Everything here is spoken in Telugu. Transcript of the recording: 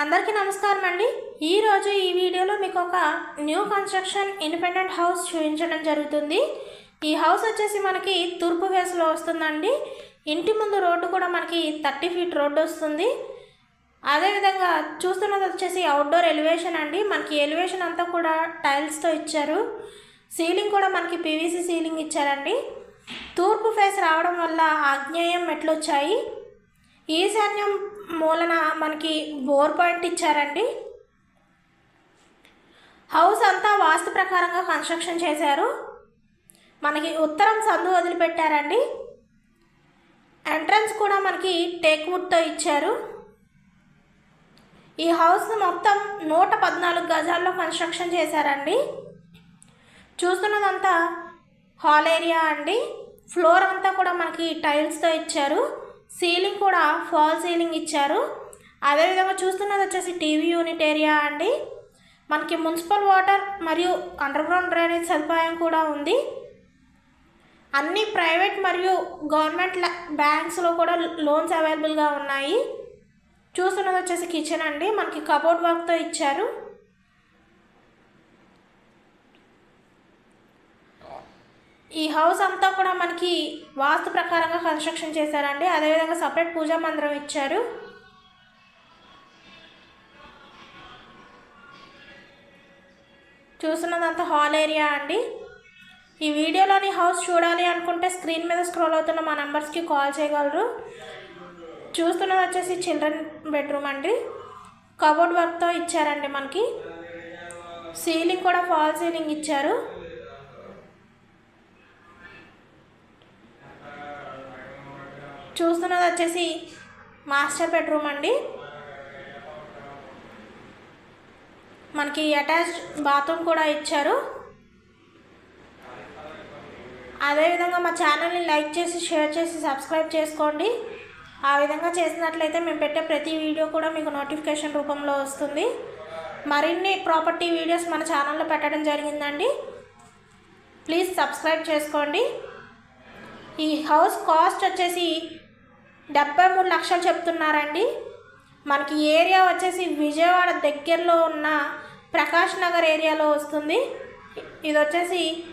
అందరికీ నమస్కారం అండి. ఈరోజు ఈ వీడియోలో మీకు ఒక న్యూ కన్స్ట్రక్షన్ ఇండిపెండెంట్ హౌస్ చూపించడం జరుగుతుంది. ఈ హౌస్ వచ్చేసి మనకి తూర్పు ఫేస్లో వస్తుందండి. ఇంటి ముందు రోడ్డు కూడా మనకి థర్టీ ఫీట్ రోడ్డు వస్తుంది. అదేవిధంగా చూస్తున్నది వచ్చేసి అవుట్డోర్ ఎలివేషన్ అండి. మనకి ఎలివేషన్ అంతా కూడా టైల్స్తో ఇచ్చారు. సీలింగ్ కూడా మనకి పీవీసీ సీలింగ్ ఇచ్చారండి. తూర్పు ఫేస్ రావడం వల్ల ఆగ్నేయం మెట్లు వచ్చాయి. ఈశాన్యం మూలన మనకి బోర్ పాయింట్ ఇచ్చారండి. హౌస్ అంతా వాస్తు ప్రకారంగా కన్స్ట్రక్షన్ చేశారు. మనకి ఉత్తరం సందు వదిలిపెట్టారండి. ఎంట్రన్స్ కూడా మనకి టేక్ వుడ్తో ఇచ్చారు. ఈ హౌస్ మొత్తం నూట పద్నాలుగు గజాల్లో కన్స్ట్రక్షన్ చేశారండి. చూస్తున్నదంతా హాల్ ఏరియా అండి. ఫ్లోర్ అంతా కూడా మనకి టైల్స్తో ఇచ్చారు. సీలింగ్ కూడా ఫాల్ సీలింగ్ ఇచ్చారు. అదేవిధంగా చూస్తున్నది వచ్చేసి టీవీ యూనిట్ ఏరియా అండి. మనకి మున్సిపల్ వాటర్ మరియు అండర్ గ్రౌండ్ డ్రైనేజ్ సదుపాయం కూడా ఉంది. అన్ని ప్రైవేట్ మరియు గవర్నమెంట్ బ్యాంక్స్లో కూడా లోన్స్ అవైలబుల్గా ఉన్నాయి. చూస్తున్నది వచ్చేసి కిచెన్ అండి. మనకి కబోర్డ్ వర్క్తో ఇచ్చారు. ఈ హౌస్ అంతా కూడా మనకి వాస్తు ప్రకారంగా కన్స్ట్రక్షన్ చేశారండి. అదేవిధంగా సపరేట్ పూజా మందిరం ఇచ్చారు. చూస్తున్నదంతా హాల్ ఏరియా అండి. ఈ వీడియోలోని హౌస్ చూడాలి అనుకుంటే స్క్రీన్ మీద స్క్రోల్ అవుతున్న మా నెంబర్స్కి కాల్ చేయగలరు. చూస్తున్నది వచ్చేసి చిల్డ్రన్ బెడ్రూమ్ అండి. కబోర్డ్ వర్క్తో ఇచ్చారండి మనకి. సీలింగ్ కూడా ఫాల్ సీలింగ్ ఇచ్చారు. చూస్తున్నది వచ్చేసి మాస్టర్ బెడ్రూమ్ అండి. మనకి అటాచ్డ్ బాత్రూమ్ కూడా ఇచ్చారు. అదేవిధంగా మా ఛానల్ని లైక్ చేసి షేర్ చేసి సబ్స్క్రైబ్ చేసుకోండి. ఆ విధంగా చేసినట్లయితే మేము పెట్టే ప్రతి వీడియో కూడా మీకు నోటిఫికేషన్ రూపంలో వస్తుంది. మరిన్ని ప్రాపర్టీ వీడియోస్ మన ఛానల్లో పెట్టడం జరిగిందండి. ప్లీజ్ సబ్స్క్రైబ్ చేసుకోండి. ఈ హౌస్ కాస్ట్ వచ్చేసి డెబ్బై మూడు లక్షలు చెప్తున్నారండి. మనకి ఏరియా వచ్చేసి విజయవాడ దగ్గరలో ఉన్న ప్రకాష్ నగర్ ఏరియాలో వస్తుంది. ఇది వచ్చేసి